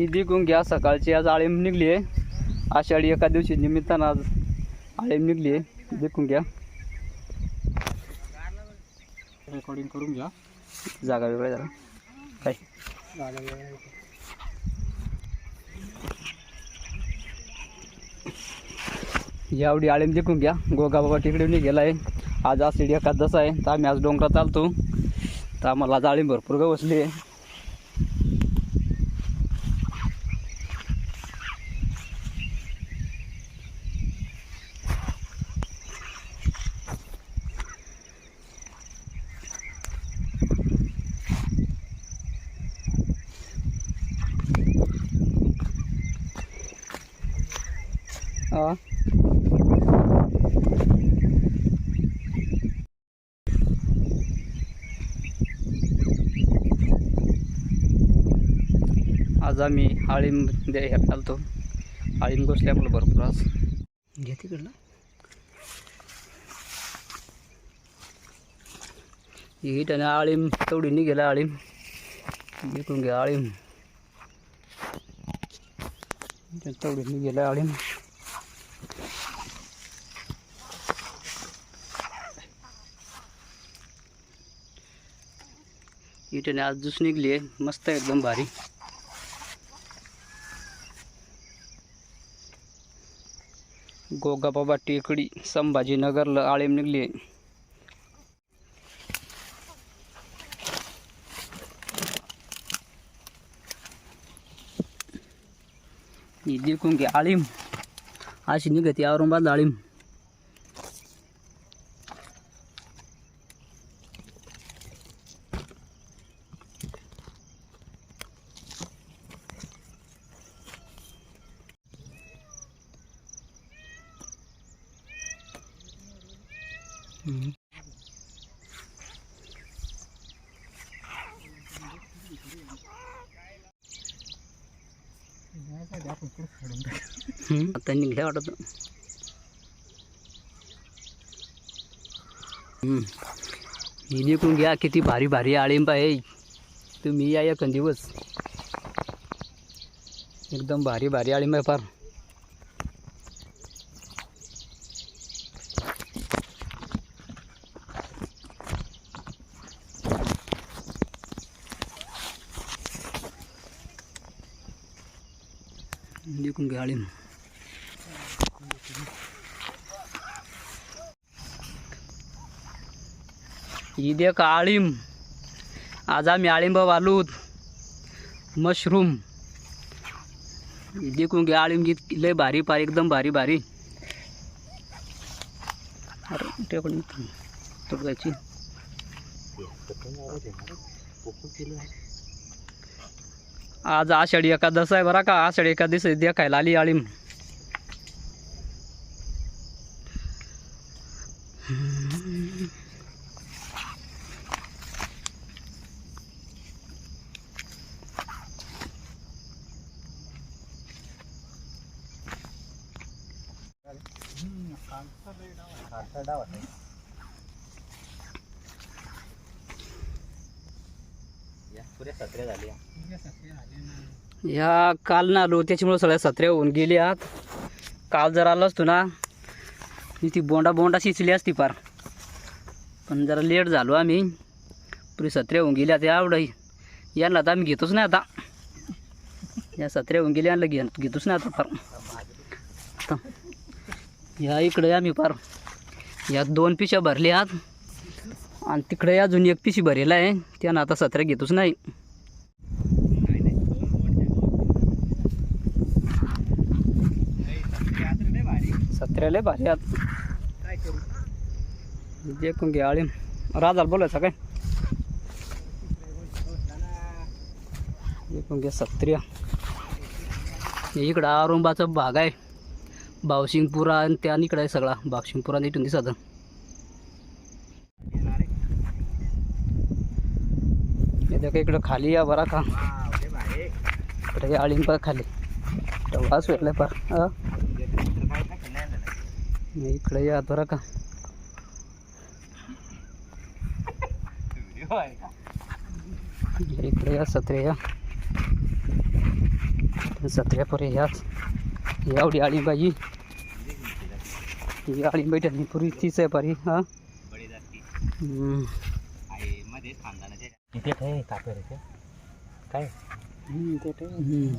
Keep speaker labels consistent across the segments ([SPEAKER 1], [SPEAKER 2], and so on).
[SPEAKER 1] ही दिकून घ्या. सकाळची आज आळीम निघली आहे. आषाढी एका दिवशी निमित्तानं आज आळीम निघली आहे. दिकून घ्या.
[SPEAKER 2] रेकॉर्डिंग करून घ्या.
[SPEAKER 1] जागा वेगळ्या जरा. काय? यावडी आळीम जिंकून घ्या. गोगाबाबा तिकडे गेला आहे. आज आषाढी एकादस आहे. तर आम्ही आज डोंगरात चालतो तर आम्हाला आज आळीम भरपूर गवसली आहे. हा. आज आम्ही आळीम दे ह्या चालतो. आळीम आपलं भरपूर आज. घे तिकडलं ही त्याने आळीम तेवढी निघेला आळीम विकून घ्या आळीम तेवढी निघेला आळीम इथे आज ज्यूस निघली आहे. मस्त एकदम भारी. गोगाबाबा टेकडी संभाजीनगरला आळीम निघली आहे. ही देखून आळीम. अशी निघते औरंगाबाद आळीम. आता निघल्या वाटत. हम्म. निघून घ्या किती भारी भारी आळिंब आहे. तुम्ही या एक दिवस. एकदम भारी भारी आळिंब आहे फार. निघून घ्या आळिंब ही देख आळिंब आज आम्ही आळिंब वालूत. मशरूम. ही देखून घ्या आळिंब गीत लय भारी पारी एकदम भारी भारी. अरे टेकडून तुडवायची आज आषाढी एकादस आहे बरा का? आषाढी एकादस देखायला आली आळीम या काल ना आलो त्याच्यामुळे सगळ्या सत्र्या होऊन गेली आत काल जर आलो असतो ना ती बोंडा बोंडा शिचली असती पार. पण जरा लेट झालो आम्ही. पुरी सत्र्या होऊन गेल्या त्या आवड यांना आता आम्ही घेतोच नाही आता. या सत्र्या होऊन गेल्या यांना घे घेतोच नाही आता फार. आता ह्या इकडे आम्ही फार. या दोन पिशा भरल्या आत आणि तिकडे अजून एक पिशी भरेला आहे. त्यानं आता सत्र्या घेतोच नाही. सत्र्याला भारी आत देखून घ्या आळीम राजाला बोलायचं काय? देखून घ्या सत्र्या. इकडं औरंगाबादचा भाग आहे. भावसिंगपुरा आणि त्या इकडं आहे सगळा. भावसिंगपुरा इथून दिसत. इकडं खाली या बरा का. इकडे खाली. वास भेटलाय पार हा इकडे या बरं का. इकडे या सत्रे या. सत्र्या परे ह्याच एवढी आळी बाई ही आळी बैठक पुरी तीच आहे पारी हा.
[SPEAKER 2] किती काय कापेर काय?
[SPEAKER 1] हम्म.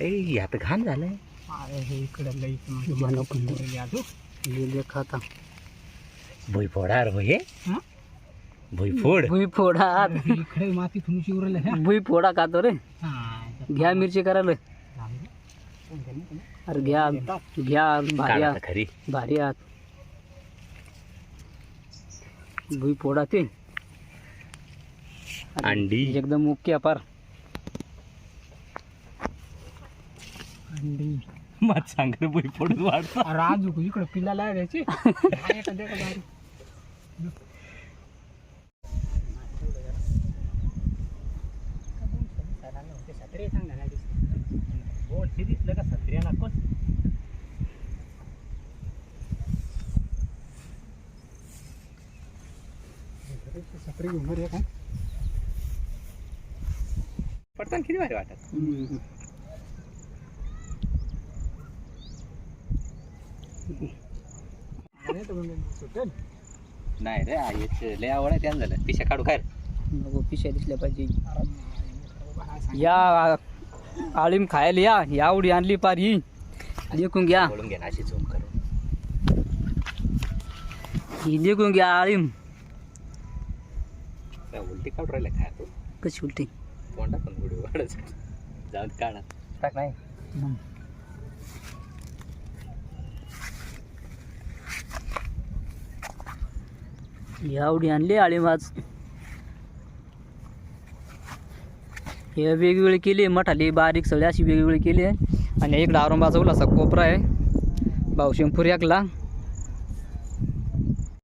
[SPEAKER 1] खंद
[SPEAKER 2] यात घाण झालंय.
[SPEAKER 1] बनव खंद लिहिले खाता.
[SPEAKER 2] भुईफोडा रे हे?
[SPEAKER 1] हं?
[SPEAKER 2] भुईफोड.
[SPEAKER 1] भुई फोडा
[SPEAKER 2] इकडे माती थुनशी उरले
[SPEAKER 1] भुई फोडा खातो रे. घ्या मिरची करायला. अरे घ्या. घ्या भारी आत
[SPEAKER 2] खरी.
[SPEAKER 1] भारी आत भुई फोडा ते.
[SPEAKER 2] अंडी.
[SPEAKER 1] एकदम ओके अपार
[SPEAKER 2] मग सांग रे भुईफोड वाढतो.
[SPEAKER 3] राजू इकडे पिल्लाला द्यायची
[SPEAKER 2] दिसलं का सत्र्याला? कोण?
[SPEAKER 3] सत्री घेऊन
[SPEAKER 2] पडताना किती भारी वाटत?
[SPEAKER 3] सुटेल.
[SPEAKER 2] नाही रे आईच लय आवड आहे त्याला झालं पिशा काढू काय?
[SPEAKER 1] नको पिशा दिसल्या पाहिजे. या आळीम खायला या. या उडी आणली पार ही. देखून घ्या.
[SPEAKER 2] बोलून घे ना अशी झूम करून.
[SPEAKER 1] ही देखून घ्या आळीम.
[SPEAKER 2] काय उलटी काढू राहिला काय तू?
[SPEAKER 1] कशी उलटी?
[SPEAKER 2] तोंडा पण उडी वाढच जाऊन काढा. टाक नाही.
[SPEAKER 1] या उडी आणली आळीम हे वेगवेगळी केली मठाली बारीक सगळी अशी वेगवेगळी केली आहे. आणि इकडं औरंगाबादचा उलासा कोपरा आहे. भाऊशिंगपूर एकला.